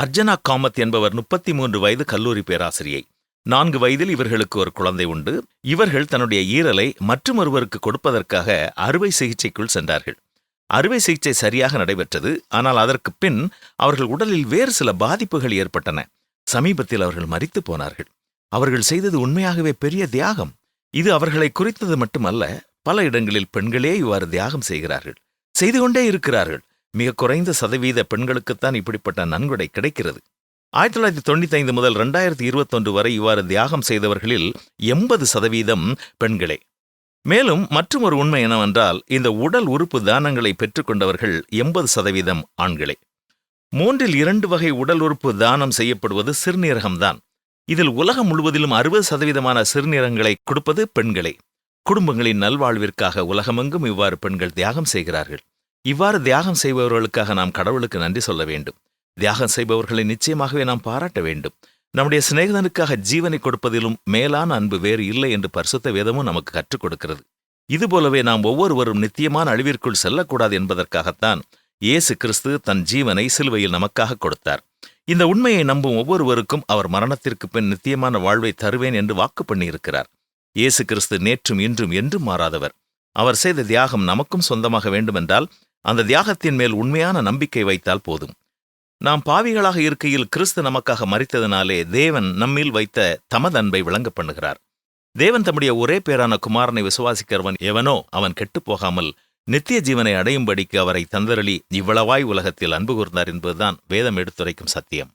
அர்ஜனா காமத் என்பவர் முப்பத்தி மூன்று வயது கல்லூரி பேராசிரியை. நான்கு வயதில் இவர்களுக்கு ஒரு குழந்தை உண்டு. இவர்கள் தன்னுடைய ஈரலை மற்றொருவருக்கு கொடுப்பதற்காக அறுவை சிகிச்சைக்குள் சென்றார்கள். அறுவை சிகிச்சை சரியாக நடைபெற்றது. ஆனால் அதற்கு பின் அவர்கள் உடலில் வேறு சில பாதிப்புகள் ஏற்பட்டன. சமீபத்தில் அவர்கள் மறித்து போனார்கள். அவர்கள் செய்தது உண்மையாகவே பெரிய தியாகம். இது அவர்களை குறித்தது மட்டுமல்ல பல இடங்களில் பெண்களே இவ்வாறு தியாகம் செய்கிறார்கள். செய்து கொண்டே இருக்கிறார்கள். மிக குறைந்த சதவீத பெண்களுக்குத்தான் இப்படிப்பட்ட நன்கொடை கிடைக்கிறது. ஆயிரத்தி தொள்ளாயிரத்தி தொண்ணூத்தி ஐந்து முதல் ரெண்டாயிரத்தி இருபத்தொன்று வரை இவ்வாறு தியாகம் செய்தவர்களில் எண்பது சதவீதம் பெண்களே. மேலும் மற்றும் ஒரு உண்மை என்னவென்றால் இந்த உடல் உறுப்பு தானங்களை பெற்றுக்கொண்டவர்கள் எண்பது சதவீதம் ஆண்களே. மூன்றில் இரண்டு வகை உடல் உறுப்பு தானம் செய்யப்படுவது சிறுநீரகம்தான். இதில் உலகம் முழுவதிலும் அறுபது சதவீதமான சிறுநீரகங்களை கொடுப்பது பெண்களே. குடும்பங்களின் நல்வாழ்விற்காக உலகமெங்கும் இவ்வாறு பெண்கள் தியாகம் செய்கிறார்கள். இவ்வாறு தியாகம் செய்பவர்களுக்காக நாம் கடவுளுக்கு நன்றி சொல்ல வேண்டும். தியாகம் செய்பவர்களை நிச்சயமாகவே நாம் பாராட்ட வேண்டும். நம்முடைய சிநேகிதனுக்காக ஜீவனை கொடுப்பதிலும் மேலான அன்பு வேறு இல்லை என்று பரிசுத்த வேதமும் நமக்கு கற்றுக் கொடுக்கிறது. இதுபோலவே நாம் ஒவ்வொருவரும் நித்தியமான அழிவிற்குள் செல்லக்கூடாது என்பதற்காகத்தான் இயேசு கிறிஸ்து தன் ஜீவனை சிலுவையில் நமக்காக கொடுத்தார். இந்த உண்மையை நம்பும் ஒவ்வொருவருக்கும் அவர் மரணத்திற்கு பின் நித்தியமான வாழ்வை தருவேன் என்று வாக்கு பண்ணியிருக்கிறார். இயேசு கிறிஸ்து நேற்றும் இன்றும் என்றும் மாறாதவர். அவர் செய்த தியாகம் நமக்கும் சொந்தமாக வேண்டுமென்றால் அந்த தியாகத்தின் மேல் உண்மையான நம்பிக்கை வைத்தால் போதும். நாம் பாவிகளாக இருக்கையில் கிறிஸ்து நமக்காக மறித்ததினாலே தேவன் நம்மில் வைத்த தமது அன்பை விளங்க பண்ணுகிறார். தேவன் தம்முடைய ஒரே பேரான குமாரனை விசுவாசிக்கிறவன் எவனோ அவன் கெட்டுப் போகாமல் நித்திய ஜீவனை அடையும்படிக்கு அவரை தந்தரளி இவ்வளவாய் உலகத்தில் அன்பு கூர்ந்தார் என்பதுதான் வேதம் எடுத்துரைக்கும் சத்தியம்.